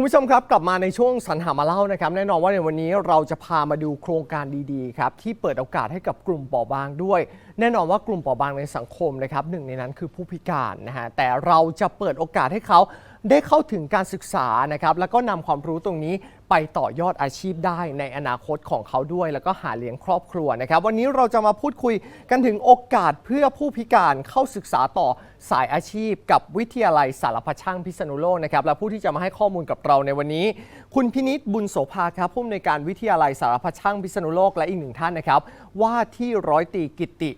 คุณผู้ชมครับกลับมาในช่วงสรรหามาเล่านะครับแน่นอนว่าในวันนี้เราจะพามาดูโครงการดีๆครับที่เปิดโอกาสให้กับกลุ่มเปราะบางด้วย แน่นอนว่ากลุ่มเปราะบางในสังคมนะครับหนึ่งในนั้นคือผู้พิการนะฮะแต่เราจะเปิดโอกาสให้เขา ได้เข้าถึงการศึกษานะครับแล้วก็นำความรู้ตรงนี้ไปต่อยอดอาชีพได้ในอนาคตของเขาด้วย แล้วก็หาเลี้ยงครอบครัวนะครับ วันนี้เราจะมาพูดคุยกันถึงโอกาสเพื่อผู้พิการเข้าศึกษาต่อสายอาชีพ กับวิทยาลัยสารพัดช่างพิษณุโลกนะครับและผู้ที่จะมาให้ข้อมูลกับเราในวันนี้ คุณพินิษบุญโสภาครับผู้อำนวยการวิทยาลัยสารพัดช่างพิษณุโลกและอีกหนึ่งท่านนะครับ ว่าที่ร้อยตรีกิตติ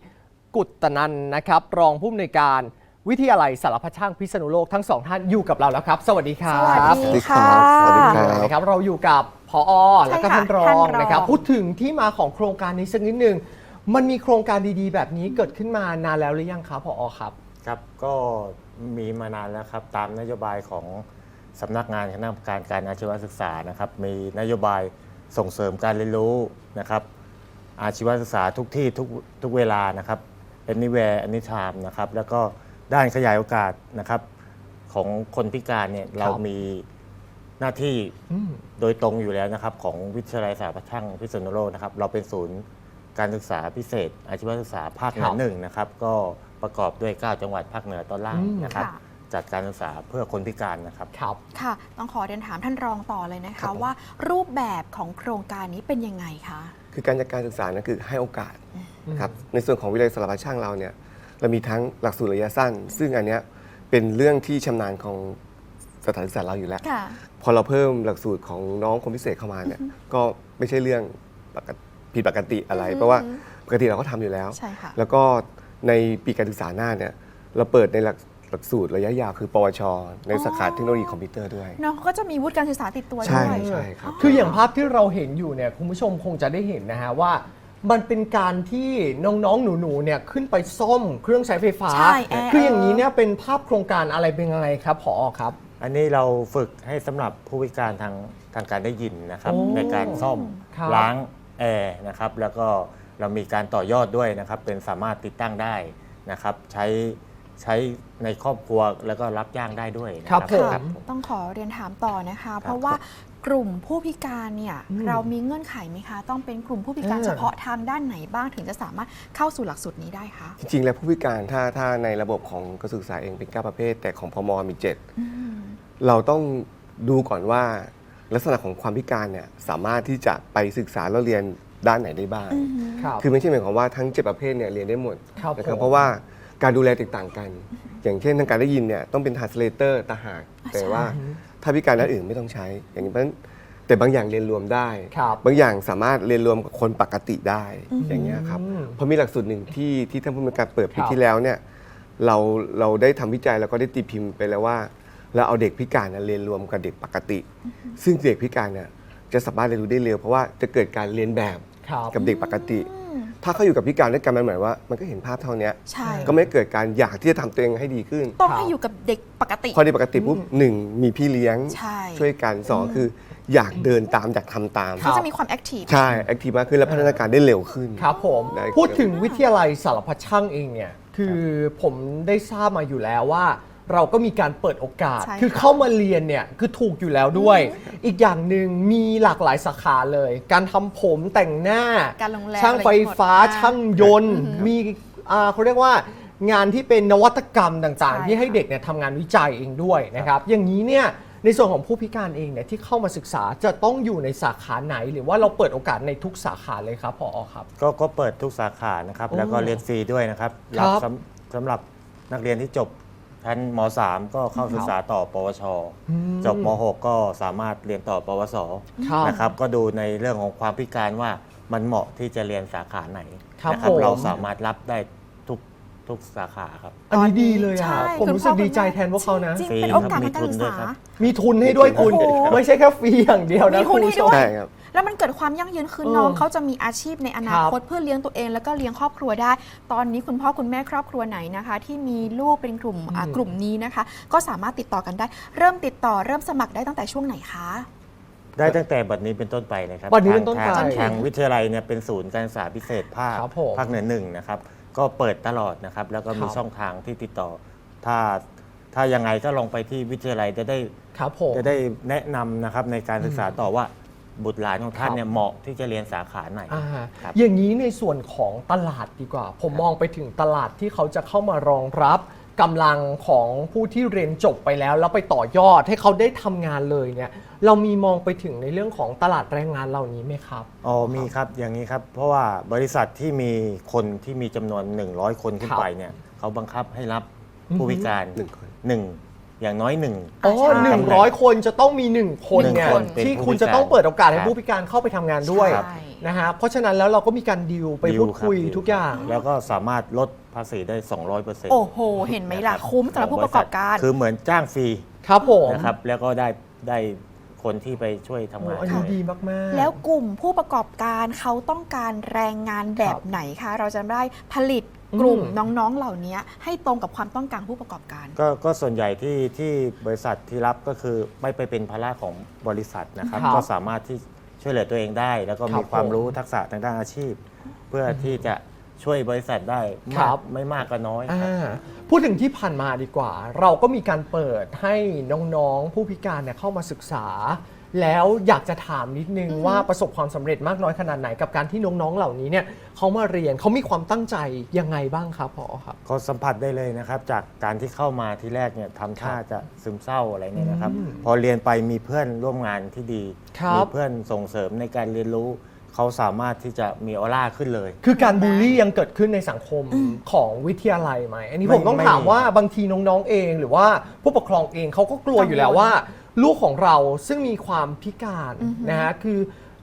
กุตตนันนะครับ รองผู้อำนวยการ วิทยาลัยสารพัดช่างพิษณุโลกทั้งสองท่านอยู่กับเราแล้วครับ สวัสดีครับ สวัสดีค่ะ สวัสดีครับ นะครับเราอยู่กับพอแล้วก็ใช่ค่ะท่านรอท่านงรอง นะครับ พูดถึงที่มาของโครงการนี้สักนิดหนึ่งมันมีโครงการดีๆ แบบนี้เกิดขึ้นมานานแล้วหรือยังครับพอครับ ครับก็มีมานานแล้วครับ ตามนโยบายของสำนักงานคณะกรรมการการอาชีวศึกษานะครับ มีนโยบายส่งเสริมการเรียนรู้นะครับ อาชีวศึกษาทุกที่ทุกทุกเวลานะครับ anywhere anytime นะครับ แล้วก็ ด้านขยายโอกาสนะครับ ของคนพิการเนี่ยเรามีหน้าที่อืมโดยตรงอยู่แล้วนะครับ ของวิทยาลัยสารพัดช่างพิษณุโลกนะครับ เราเป็นศูนย์การศึกษาพิเศษ อาชีวศึกษาภาคเหนืครัอบหนึ่งนะครับ ก็ประกอบด้วย 9 จังหวัดภาคเหนือตอนล่างอืมนะครับค่ะจัดการศึกษาเพื่อคนพิการนะครับครับค่ะ ต้องขอเรียนถามท่านรองต่อเลยนะครัคะบผมว่ารูปแบบของโครงการนี้เป็นยังไงคะคือการจัดการศึกษานะคือให้โอกาสนะครับในส่วนของวิทยาลัยสารพัดช่างเราเนี่ย เรามีทั้งหลักสูตรระยะสั้น ซึ่งอันเนี้ยเป็นเรื่องที่ชำนาญของสถานศึกษาเราอยู่แล้ว ค่ะ พอเราเพิ่มหลักสูตรของน้องคนพิเศษเข้ามาเนี่ยก็ไม่ใช่เรื่องปกติผิดปกติอะไรอืมเพราะว่าปกติเราก็ทำอยู่แล้ว ใช่ค่ะ แล้วก็ในปีการศึกษาหน้าเนี่ยเราเปิดในหลักหลักสูตรระยะยาวคือ ปวช ในสาขาเทคโนโลยีคอมพิวเตอร์ด้วย น้องเขาก็จะมีวุฒิการศึกษาติดตัวใช่ด้วย ใช่ครับ คืออย่างภาพที่เราเห็นอยู่เนี่ยคุณผู้ชมคงจะได้เห็นนะฮะว่า มันเป็นการที่น้องๆ หนูๆ เนี่ยขึ้นไปซ่อมเครื่องใช้ไฟฟ้า ใช่แอร์ คืออย่างนี้เนี่ยเป็นภาพโครงการอะไรเป็นยังไงครับพอครับ อันนี้เราฝึกให้สำหรับผู้พิการทางทางการได้ยินนะครับโอ้ในการซ่อมครับ ล้างแอร์นะครับแล้วก็เรามีการต่อยอดด้วยนะครับเป็นสามารถติดตั้งได้นะครับใช้ใช้ในครอบครัวแล้วก็รับจ้างได้ด้วยนะครับผมค่ะต้องขอเรียนถามต่อนะคะ เพราะว่า กลุ่มผู้พิการเนี่ยอืมเรามีเงื่อนไขไหมคะ ต้องเป็นกลุ่มผู้พิการเออเฉพาะทางด้านไหนบ้างถึงจะสามารถเข้าสู่หลักสูตรนี้ได้คะ จริง ๆ แล้วผู้พิการถ้าถ้าในระบบของกระทรวงศึกษาเองเป็น9ประเภท แต่ของพมมีอืม7เราต้องดูก่อนว่า ลักษณะของความพิการเนี่ยสามารถที่จะไปศึกษาแล้วเรียนด้านไหนได้บ้างอืมครับคือไม่ใช่หมายความว่าทั้ง7ประเภทเนี่ยเรียนได้หมดครับนะครัผมบเพราะว่าการดูแลแตกต่างกัน อย่างเช่นทางการได้ยินเนี่ยต้องเป็น translator ต่างหากอ่าแต่ว่าใช่ ถ้าพิการด้านอื่นไม่ต้องใช้ อย่างนี้เพราะฉะนั้นแต่บางอย่างเรียนรวมได้ ครับบางอย่างสามารถเรียนรวมกับคนปกติได้อืมอย่างเงี้ยครับอืม เพราะมีหลักสูตรหนึ่งที่ที่ท่านผู้มีการเปิดปีครับที่แล้วเนี่ยเราเราได้ทำวิจัยแล้วก็ได้ตีพิมพ์ไปแล้วว่า เราเอาเด็กพิการเนี่ยเรียนรวมกับเด็กปกติ ซึ่งเด็กพิการเนี่ยจะสามารถเรียนรู้ได้เร็วเพราะว่าจะเกิดการเรียนแบบครับ กับเด็กปกติอืม ถ้าเขาอยู่กับพิการด้วยกันมันเหมือนว่า มันก็เห็นภาพเท่าเนี้ยใช่ ก็ไม่เกิดการอยากที่จะทำตัวเองให้ดีขึ้น ต้องครับให้อยู่กับเด็กปกติ พอเด็กปกติปุ๊บหนึ่งมีพี่เลี้ยงใช่ช่ วยกันสองคืออยากเดินตามอยากทำตามครัเขาบจะมีความแอคทีฟ ใช่แอคทีฟมากขึ้นและพัฒนาการได้เร็วขึ้น ครับผม ได้พูดถึงวิทยาลัยสารพัดช่างเองเนี่ย คือผมได้ทราบมาอยู่แล้วว่า เราก็มีการเปิดโอกาส ใช่ค่ะคือเข้ามาเรียนเนี่ยคือถูกอยู่แล้วด้วย อีกอย่างหนึ่งมีหลากหลายสาขาเลย การทำผมแต่งหน้า การโรงแรมช่างไฟฟ้า อะไรหมด ช่างยนต์ มีอ่าเขาเรียกว่างานที่เป็นนวัตกรรมต่างๆใช่ที่ให้ค่ะเด็กเนี่ยทำงานวิจัยเองด้วยนะครับ อย่างนี้เนี่ยในส่วนของผู้พิการเองเนี่ยที่เข้ามาศึกษาจะต้องอยู่ในสาขาไหน หรือว่าเราเปิดโอกาสในทุกสาขาเลยครับพอครับ ก็ก็เปิดทุกสาขานะครับโอ้แล้วก็เรียนฟรีด้วยนะครับครับ สำสำหรับนักเรียนที่จบ ชั้นม .3 ก็เข้าศึกษาต่อ ปวช อืม จบม .6 ก็สามารถเรียนต่อ ปวส ครับนะครับ ก็ดูในเรื่องของความพิการว่ามันเหมาะที่จะเรียนสาขาไหนครับนะครัผม เราสามารถรับได้ทุกทุกสาขาครับ อันนี้ดีเลยใช่อะผมคุณรู้สึกพ่อดีใจคุณแม่แทนพวกเขานะ จริงฟรีเป็นโอกาสครับทางการศึกมีทุนด้วยษาครับมีทุนให้ด้วยคุณ โอ้โห ไม่ใช่แค่ฟรีอย่างเดียวนะมีทุคุณนให้ผู้ชด้มวย ใช่ครับ แล้วมันเกิดความยั่งยืนคือเออน้องเขาจะมีอาชีพในอนาคตครับเพื่อเลี้ยงตัวเองแล้วก็เลี้ยงครอบครัวได้ ตอนนี้คุณพ่อคุณแม่ครอบครัวไหนนะคะ ที่มีลูกเป็นกลุ่มอะอืมกลุ่มนี้นะคะ ก็สามารถติดต่อกันได้ เริ่มติดต่อเริ่มสมัครได้ตั้งแต่ช่วงไหนคะได้ตั้งแต่บัดนี้เป็นต้นไปเลยครับบัดนี้เป็นต้นไปทางทางวิทยาลัยเนี่ยเป็นศูนย์การศึกษาพิเศษภาคครับผมภาคเหนือหนึ่งนะครับ ก็เปิดตลอดนะครับ แล้วก็มีครับช่องทางที่ติดต่อ ถ้าถ้ายังไงก็ลองไปที่วิทยาลัยจะได้ครับผมจะได้แนะนำนะครับในการศึกษาต่อว่า บุตรหลานของท่านครับเนี่ยเหมาะที่จะเรียนสาขาไหนอ่าครับ อย่างนี้ในส่วนของตลาดดีกว่า ผมมองไปถึงตลาดที่เขาจะเข้ามารองรับกำลังของผู้ที่เรียนจบไปแล้ว แล้วไปต่อยอดให้เขาได้ทำงานเลยเนี่ย เรามีมองไปถึงในเรื่องของตลาดแรงงานเหล่านี้ไหมครับ อ๋อมีครับอย่างนี้ครับ เพราะว่าบริษัทที่มีคนที่มีจำนวน 100 คนขึ้นครับไปเนี่ยเขาบังคับให้รับอือฮึผู้พิการหนึ่งคน หนึ่ง อย่างน้อยหนึ่ง อ๋อใช่หนึ่งร้อยคนจะต้องมีหนึ่งคนหนึ่งเนี่ยคนเป็นที่ผู้คุณพิจะการต้องเปิดโอกาสให้ครับผู้พิการเข้าไปทำงานด้วยใช่ นะฮะเพราะฉะนั้นแล้วเราก็มีการดีลไปดีลพูดรับคุยดีลทุกอย่าง แล้วก็สามารถลดภาษีได้ 200เปอร์เซ็นต์โอ้โห เห็นไหมล่ะ คุ้มสำหรับผู้ประกอบการ คือเหมือนจ้างฟรีครับผมนะครับ แล้วก็ได้ได้คนที่ไปช่วยทำโอ้งานอันนี้ให้ดีมากๆ แล้วกลุ่มผู้ประกอบการเขาต้องการแรงงานแบบไหนคะ เราจะได้ผลิต กลุ่มอืมน้องๆเหล่านี้ให้ตรงกับความต้องการผู้ประกอบการ ก็ก็ส่วนใหญ่ที่ที่บริษัทที่รับก็คือไม่ไปเป็นภาระของบริษัทนะครับ ครับก็สามารถที่ช่วยเหลือตัวเองได้ แล้วก็ครับมีความผมรู้ทักษะทางด้านอาชีพ เพื่อที่จะช่วยบริษัทได้ครัมากบ ไม่มากก็น้อยครับ อ่าพูดถึงที่ผ่านมาดีกว่า เราก็มีการเปิดให้น้องๆผู้พิการเนี่ยเข้ามาศึกษา แล้วอยากจะถามนิดนึงอือฮึว่าประสบความสำเร็จมากน้อยขนาดไหนกับการที่น้องๆเหล่านี้เนี่ยเขามาเรียนเขามีความตั้งใจยังไงบ้างครับพอครับเขาสัมผัสได้เลยนะครับ จากการที่เข้ามาที่แรกเนี่ยทำท่าจะซึมเศร้าอะไรเนี่ยนะครับ อืมพอเรียนไปมีเพื่อนร่วมงานที่ดี ครับ มีเพื่อนส่งเสริมในการเรียนรู้ เขาสามารถที่จะมีออร่าขึ้นเลย คือการบูลลี่ยังเกิดขึ้นในสังคมของวิทยาลัยไหมอันนี้ไม่ผมต้องไม่ถามมีว่าบางทีน้องๆเอง หรือว่าผู้ปกครองเองเขาก็กลัวอยู่แล้วว่า ลูกของเราซึ่งมีความพิการอือฮึนะฮะคือ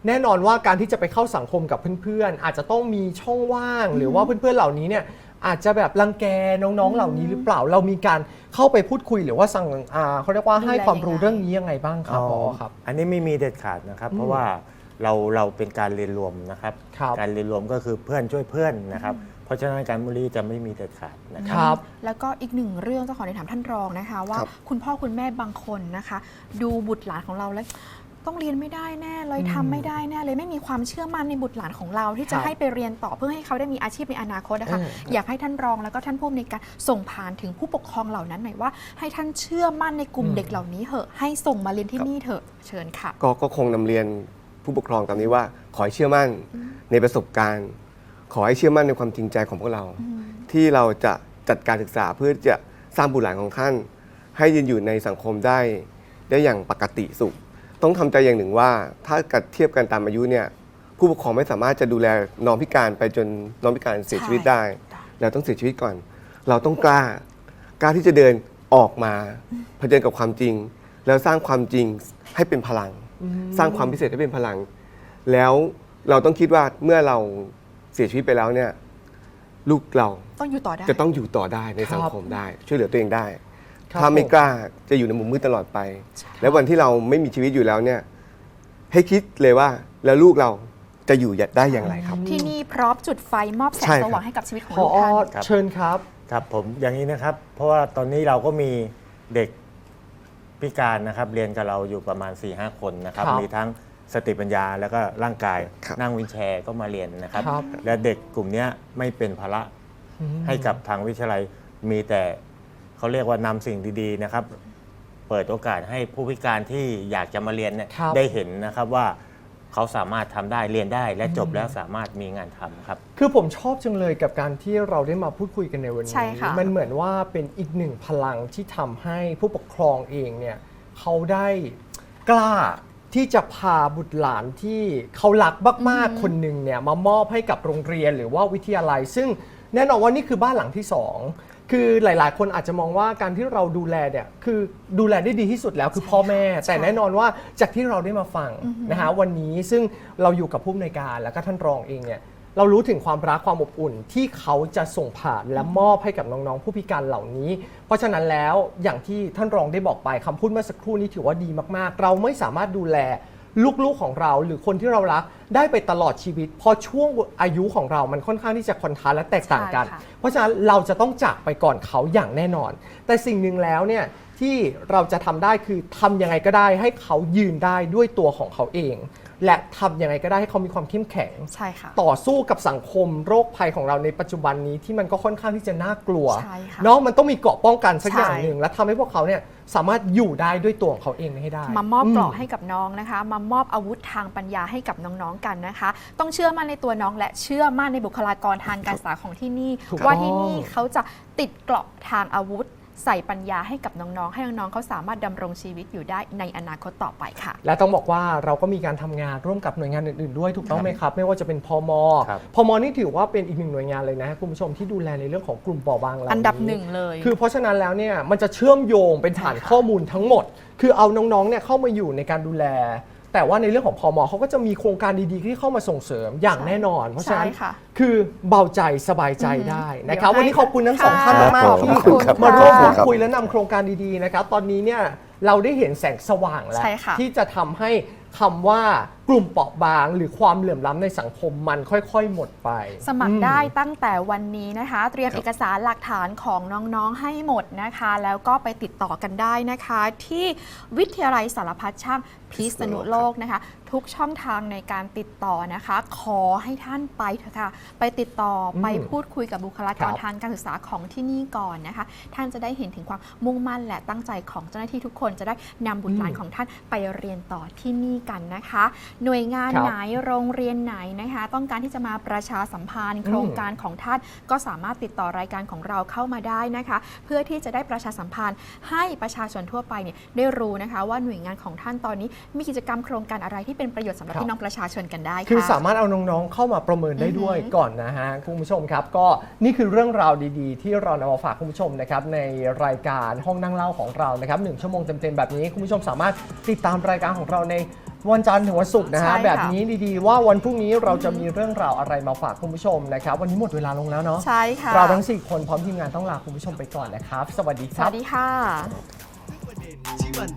แน่นอนว่าการที่จะไปเข้าสังคมกับเพื่อนๆ อาจจะต้องมีช่องว่าง หรือว่าเพื่อนๆเหล่านี้เนี่ยอาจจะแบบรังแกน้องๆ เหล่านี้หรือเปล่า เรามีการเข้าไปพูดคุยหรือว่าสั่งอ่าเขาเรียกว่าให้ความรู้เรื่องนี้ยังไงบ้างครับพอครับ อันนี้ไม่มีเด็ดขาดนะครับอืมเพราะว่า เราเราเป็นการเรียนรวมนะครับ ครับการเรียนรวมก็คือเพื่อนช่วยเพื่อนนะครับ เพราะฉะนั้นการบูลลี่จะไม่มีเด็ดขาดนะคครับรับ แล้วก็อีกหนึ่งเรื่องต้องขอในถามท่านรองนะคะ ว่าครับ คุณพ่อคุณแม่บางคนนะคะ ดูบุตรหลานของเราแล้ว ต้องเรียนไม่ได้แน่เลยอืมทำไม่ได้แน่เลยไม่มีความเชื่อมั่นในบุตรหลานของเรา ที่คจะรับให้ไปเรียนต่อเพื่อให้เขาได้มีอาชีพในอนาคตนะคะเอออยากให้ท่านรองแล้วก็ท่านผู้อำนวยการส่งผ่านถึงผู้ปกครองเหล่านั้นหน่อยว่า ให้ท่านเชื่อมั่นในกลุ่มอืมเด็กเหล่านี้เหอะให้ส่งมาเรียนที่นี่เถอะเชิญค่ะ ก็ก็คงนำเรียน ผู้ปกครองตามนี้ว่า ขอให้เชื่อมั่นในประสบการณ์ ขอให้เชื่อมั่นในความจริงใจของพวกเรา ที่เราจะจัดการศึกษาเพื่อจะสร้างบุตรหลานของท่าน ให้ยืนอยู่ในสังคมได้ ได้อย่างปกติสุข ต้องทำใจอย่างหนึ่งว่า ถ้ากัดเทียบกันตามอายุเนี่ยผู้ปกครองไม่สามารถจะดูแลน้องพิการไปจนน้องพิการเสียชีวิตได้ เราต้องเสียชีวิตก่อน เราต้องกล้ากล้าที่จะเดินออกมาเผชิญกับความจริง แล้วสร้างความจริงให้เป็นพลัง สร้างความพิเศษให้เป็นพลัง แล้วเราต้องคิดว่าเมื่อเราเสียชีวิตไปแล้วเนี่ย ลูกเราต้องอยู่ต่อได้ จะต้องอยู่ต่อได้ในสังคมได้ ช่วยเหลือตัวเองได้ครับถ้าไม่ผมกล้าจะอยู่ในมุมมืดตลอดไป แล้ววันที่เราไม่มีชีวิตอยู่แล้วเนี่ย ให้คิดเลยว่าแล้วลูกเราจะอยู่ได้อย่างไรครับ ที่นี่พร้อมจุดไฟมอบแสใช่งครับสว่างให้กับชีวิตของพอลูกท่านครับเชิญครับ ครับผมอย่างนี้นะครับ เพราะว่าตอนนี้เราก็มีเด็ก พิการนะครับเรียนกับเราอยู่ประมาณ4ีหคนนะครับครับมีทั้งสติปัญญาแล้วก็ร่างกายครับ นั่งวินแชร์ก็มาเรียนนะครับ ครับ และเด็กกลุ่มเนี้ยไม่เป็นภาระอืม ให้กับทางวิทยาลัยมีแต่เขาเรียกว่านำสิ่งดีๆนะครับ เปิดโอกาสให้ผู้พิการที่อยากจะมาเรียนเนี่ยครับ ได้เห็นนะครับว่า เขาสามารถทำได้เรียนได้และจบแล้วสามารถมีงานทำครับ คือผมชอบจังเลยกับการที่เราได้มาพูดคุยกันในวันนี้ ใช่ค่ะ มันเหมือนว่าเป็นอีกหนึ่งพลังที่ทำให้ผู้ปกครองเองเนี่ยเขาได้กล้าที่จะพาบุตรหลานที่เขารักมากๆคนหนึ่งเนี่ยมามอบให้กับโรงเรียนหรือว่าวิทยาลัย ซึ่งแน่นอนว่านี่คือบ้านหลังที่สอง คือหลายๆ คนอาจจะมองว่าการที่เราดูแลเนี่ยคือดูแลได้ดีที่สุดแล้วคือพ่อแม่ แต่แน่นอนว่าจากที่เราได้มาฟังนะฮะวันนี้ซึ่งเราอยู่กับผู้อำนวยการแล้วก็ท่านรองเองเนี่ยเรารู้ถึงความรักความอบอุ่นที่เขาจะส่งผ่านและมอบให้กับน้องๆ ผู้พิการเหล่านี้ เพราะฉะนั้นแล้วอย่างที่ท่านรองได้บอกไปคำพูดเมื่อสักครู่นี้ถือว่าดีมากๆ เราไม่สามารถดูแล ลูกๆของเราหรือคนที่เรารักได้ไปตลอดชีวิต เพราะช่วงอายุของเรามันค่อนข้างที่จะคอนทราสต์และแตกต่างกัน ใช่ค่ะ เพราะฉะนั้นเราจะต้องจากไปก่อนเขาอย่างแน่นอน แต่สิ่งหนึ่งแล้วเนี่ยที่เราจะทำได้คือทำยังไงก็ได้ให้เขายืนได้ด้วยตัวของเขาเอง และทำยังไงก็ได้ให้เขามีความเข้มแข็ง ใช่ค่ะ ต่อสู้กับสังคมโรคภัยของเราในปัจจุบันนี้ที่มันก็ค่อนข้างที่จะน่ากลัวใช่ค่ะเนาะมันต้องมีเกราะป้องกันสักใช่ อย่างหนึ่งและทำให้พวกเขาเนี่ย สามารถอยู่ได้ด้วยตัวของเขาเองให้ได้ มามอบเกราะให้กับน้องนะคะ มามอบอาวุธทางปัญญาให้กับน้องๆกันนะคะ ต้องเชื่อมั่นในตัวน้องและเชื่อมั่นในบุคลากรทางการศึกษาของที่นี่ถูกว่าต้องที่นี่เขาจะติดเกราะทางอาวุธ ใส่ปัญญาให้กับน้องๆ ให้น้องๆเขาสามารถดำรงชีวิตอยู่ได้ในอนาคตต่อไปค่ะ และต้องบอกว่าเราก็มีการทำงานร่วมกับหน่วยงานอื่นๆด้วยถูกต้องไหมครับ ไม่ว่าจะเป็นพมครับพมนี่ถือว่าเป็นอีกหนึ่งหน่วยงานเลยนะคุณผู้ชมที่ดูแลในเรื่องของกลุ่มเปราะบางเหล่าอันดับหนึ่งเลย คือเพราะฉะนั้นแล้วเนี่ยมันจะเชื่อมโยงเป็นฐานใช่ค่ะข้อมูลทั้งหมด คือเอาน้องๆเนี่ยเข้ามาอยู่ในการดูแล แต่ว่าในเรื่องของพมเขาก็จะมีโครงการดีๆ ที่เข้ามาส่งเสริมอย่างแน่นอน เพราะฉะนั้นใช่ค่ะคือเบาใจสบายใจได้นะครับ เดี๋ยวให้วันนี้ขอบคุณทั้งสองค่ะท่านมากครับๆที่ขอบคุณค่ะมาร่วมพูดครับคุยและนำโครงการดีๆนะครับ ตอนนี้เนี่ยเราได้เห็นแสงสว่างแล้ว ใช่ค่ะ ที่จะทำให้คำว่า กลุ่มเปราะบาง หรือความเหลื่อมล้ำในสังคมมันค่อย ๆ หมดไป สมัครอืได้ตั้งแต่วันนี้นะคะ เตรียมเอกสารหลักฐานของน้องๆให้หมดนะคะ แล้วก็ไปติดต่อกันได้นะคะ ที่วิทยาลัยสารพัดช่างพิษณุโลกนะคะ ทุกช่องทางในการติดต่อนะคะ ขอให้ท่านไปเถอะค่ะ ไปติดต่ออมไปพูดคุยกับบุคลากรครับทางการศึกษาของที่นี่ก่อนนะคะ ท่านจะได้เห็นถึงความมุ่งมั่นและตั้งใจของเจ้าหน้าที่ทุกคนจะได้นำบุตรหลานของท่านไปเรียนต่อที่นี่กันนะคะหน่วยงานครับไหนโรงเรียนไหนนะคะ ต้องการที่จะมาประชาสัมพันธ์ โครงการของท่านก็สามารถติดต่อรายการของเราเข้ามาได้นะคะ เพื่อที่จะได้ประชาสัมพันธ์ ให้ประชาชนทั่วไปเนี่ยได้รู้นะคะ ว่าหน่วยงานของท่านตอนนี้ มีกิจกรรมโครงการอะไรที่เป็นประโยชน์สำหรับครับพี่น้องประชาชนกันได้ค่ะคือสามารถเอาน้องๆ เข้ามาประเมินได้ด้วยอือหือก่อนนะฮะคุณผู้ชมครับ ก็นี่คือเรื่องราวดีๆ ที่เรานำมาฝากคุณผู้ชมนะครับในรายการห้องนั่งเล่าของเรานะครับหนึ่งชั่วโมงเต็มๆแบบนี้คุณผู้ชมสามารถติดตามรายการของเราใน วันจันทร์ถึงวันศุกร์นะใช่ฮะค่ะ แบบนี้ดีๆ ว่าวันพรุ่งนี้เราจะมีเรื่องราวอะไรมาฝากคุณผู้ชมนะครับ วันนี้หมดเวลาลงแล้วเนาะใช่ค่ะ เราทั้งสี่คนพร้อมทีมงานต้องลาคุณผู้ชมไปก่อนนะครับ สวัสดีคสรับ วัสดีค่ะ ที่มัน